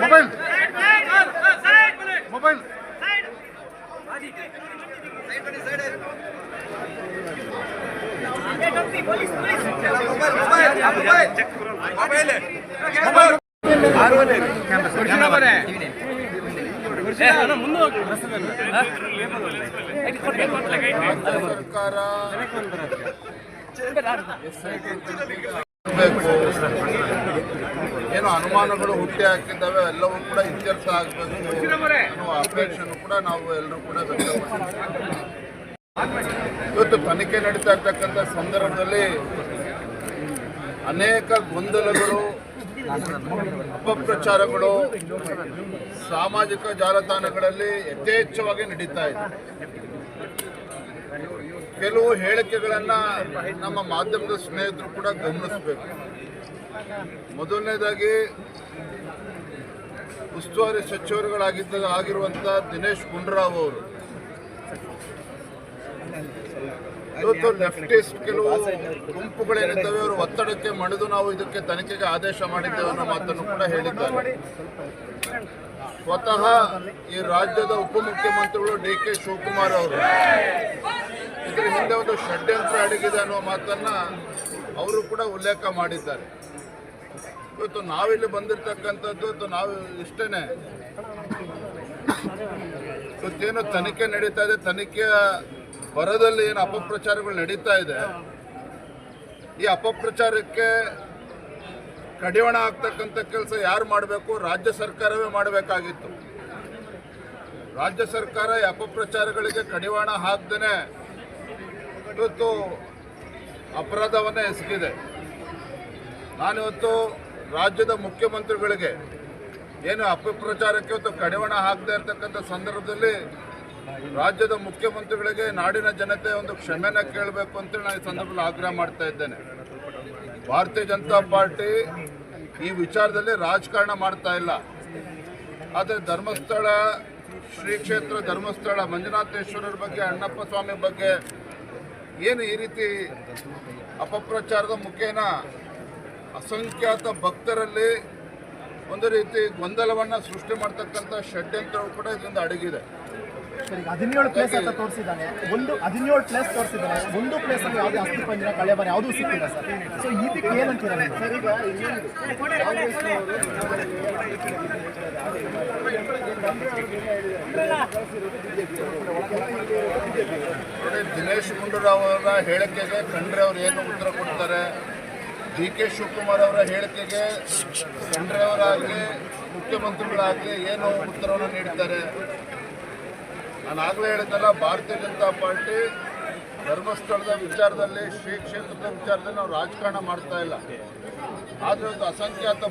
Mobile mobile ಸರ್ಕಾರ ಏನು ಅನುಮಾನಗಳು ಹುಟ್ಟಿ ಹಾಕಿದ್ದಾವೆ, ಎಲ್ಲವೂ ಕೂಡ ಇತ್ಯರ್ಥ ಆಗಬೇಕು ಅಪೇಕ್ಷೆನೂ ಕೂಡ ನಾವು ಎಲ್ಲರೂ ಕೂಡ ಇವತ್ತು ತನಿಖೆ ನಡೀತಾ ಇರ್ತಕ್ಕಂಥ ಸಂದರ್ಭದಲ್ಲಿ ಅನೇಕ ಗೊಂದಲಗಳು, ಅಪಪ್ರಚಾರಗಳು, ಸಾಮಾಜಿಕ ಜಾಲತಾಣಗಳಲ್ಲಿ ಯಥೇಚ್ಛವಾಗಿ ನಡೀತಾ ಇದೆ. ಕೆಲವು ಹೇಳಿಕೆಗಳನ್ನು ನಮ್ಮ ಮಾಧ್ಯಮದ ಸ್ನೇಹಿತರು ಕೂಡ ಗಮನಿಸಬೇಕು. ಮೊದಲನೇದಾಗಿ, ಉಸ್ತುವಾರಿ ಸಚಿವರುಗಳಾಗಿದ್ದ ಆಗಿರುವಂಥ ದಿನೇಶ್ ಗುಂಡೂರಾವ್ ಅವರು. ಇವತ್ತು ಲೆಫ್ಟಿಸ್ಟ್ ಕೆಲವು ಗುಂಪುಗಳೇನಿದ್ದಾವೆ, ಅವರು ಒತ್ತಡಕ್ಕೆ ಮಣಿದು ನಾವು ಇದಕ್ಕೆ ತನಿಖೆಗೆ ಆದೇಶ ಮಾಡಿದ್ದೇವೆ ಅನ್ನೋ ಮಾತನ್ನು ಕೂಡ ಹೇಳಿದ್ದಾರೆ. ಸ್ವತಃ ಈ ರಾಜ್ಯದ ಉಪಮುಖ್ಯಮಂತ್ರಿಗಳು ಡಿ ಕೆ ಶಿವಕುಮಾರ್ ಅವರು. ಒಂದು ಷಡ್ಯಂತ್ರ ಅಡಗಿದೆ ಅನ್ನುವ ಮಾತನ್ನ ಅವರು ಕೂಡ ಉಲ್ಲೇಖ ಮಾಡಿದ್ದಾರೆ. ಇವತ್ತು ನಾವಿಲ್ಲಿ ಬಂದಿರತಕ್ಕಂಥದ್ದು ಇವತ್ತು ನಾವು ಇಷ್ಟೇನೆ. ಇವತ್ತೇನು ತನಿಖೆ ನಡೀತಾ ಇದೆ, ತನಿಖೆಯ ಬರದಲ್ಲಿ ಏನು ಅಪಪ್ರಚಾರಗಳು ನಡೀತಾ ಇದೆ. ಈ ಅಪಪ್ರಚಾರಕ್ಕೆ ಕಡಿವಾಣ ಆಗ್ತಕ್ಕಂಥ ಕೆಲಸ ಯಾರು ಮಾಡಬೇಕು? ರಾಜ್ಯ ಸರ್ಕಾರವೇ ಮಾಡಬೇಕಾಗಿತ್ತು. ರಾಜ್ಯ ಸರ್ಕಾರ ಈ ಅಪಪ್ರಚಾರಗಳಿಗೆ ಕಡಿವಾಣ ಹಾಕ್ದೇನೆ ಇವತ್ತು ಅಪರಾಧವನ್ನು ಎಸಗಿದೆ. ನಾನಿವತ್ತು ರಾಜ್ಯದ ಮುಖ್ಯಮಂತ್ರಿಗಳಿಗೆ ಏನು ಅಪಪ್ರಚಾರಕ್ಕೆ ಇವತ್ತು ಕಡಿವಾಣ ಹಾಕದೇ ಇರತಕ್ಕಂಥ ಸಂದರ್ಭದಲ್ಲಿ ರಾಜ್ಯದ ಮುಖ್ಯಮಂತ್ರಿಗಳಿಗೆ ನಾಡಿನ ಜನತೆ ಒಂದು ಕ್ಷಮೆನ ಕೇಳಬೇಕು ಅಂತೇಳಿ ನಾನು ಈ ಸಂದರ್ಭದಲ್ಲಿ ಆಗ್ರಹ ಮಾಡ್ತಾ ಇದ್ದೇನೆ. ಭಾರತೀಯ ಜನತಾ ಪಾರ್ಟಿ ಈ ವಿಚಾರದಲ್ಲಿ ರಾಜಕಾರಣ ಮಾಡ್ತಾ ಇಲ್ಲ. ಆದರೆ ಧರ್ಮಸ್ಥಳ ಶ್ರೀ ಕ್ಷೇತ್ರ ಧರ್ಮಸ್ಥಳ ಮಂಜುನಾಥೇಶ್ವರರ ಬಗ್ಗೆ ಅಣ್ಣಪ್ಪ ಸ್ವಾಮಿ ಬಗ್ಗೆ ಏನು ಈ ರೀತಿ ಅಪಪ್ರಚಾರದ ಮುಖೇನ ಅಸಂಖ್ಯಾತ ಭಕ್ತರಲ್ಲಿ ಒಂದು ರೀತಿ ಗೊಂದಲವನ್ನು ಸೃಷ್ಟಿ ಮಾಡ್ತಕ್ಕಂಥ ಷಡ್ಯಂತ್ರವು ಕೂಡ ಇದರಿಂದ ಅಡಗಿದೆ. ಸರ್, ಹದಿನೇಳು ಪ್ಲೇಸ್ ಅಂತ ತೋರಿಸಿದ್ದಾನೆ. ಒಂದು, ಹದಿನೇಳು ಪ್ಲೇಸ್ ತೋರಿಸಿದ್ದಾನೆ. ಒಂದು ಪ್ಲೇಸ್ ಅಲ್ಲಿ ಯಾವುದೇ ಅಸ್ತಿ ಕಳೆ ಬರ ಯಾವುದೂ ಸಿಕ್ಕಿಲ್ಲ ಸರ್. ಸೊ ಇದಕ್ಕೆ ಏನಂತೀರ ಸರ್, ಈಗ ದಿನೇಶ್ ಗುಂಡೂರಾವ್ ಅವರ ಹೇಳಿಕೆಗೆ ಖಂಡ್ರೆ ಅವರು ಏನು ಉತ್ತರ ಕೊಡ್ತಾರೆ? ಡಿ ಕೆ ಶಿವಕುಮಾರ್ ಅವರ ಹೇಳಿಕೆಗೆ ಖಂಡ್ರೆ ಅವರಾಗಲಿ ಮುಖ್ಯಮಂತ್ರಿಗಳಾಗಲಿ ಏನು ಉತ್ತರವನ್ನು ನೀಡ್ತಾರೆ? ನಾನು ಆಗಲೇ ಹೇಳಿದ್ದಲ್ಲ, ಭಾರತೀಯ ಜನತಾ ಪಾರ್ಟಿ ಧರ್ಮಸ್ಥಳದ ವಿಚಾರದಲ್ಲಿ ಶ್ರೀ ಕ್ಷೇತ್ರದ ವಿಚಾರದಲ್ಲಿ ನಾವು ರಾಜಕಾರಣ ಮಾಡ್ತಾ ಇಲ್ಲ. ಆದರೆ ಒಂದು ಅಸಂಖ್ಯಾತ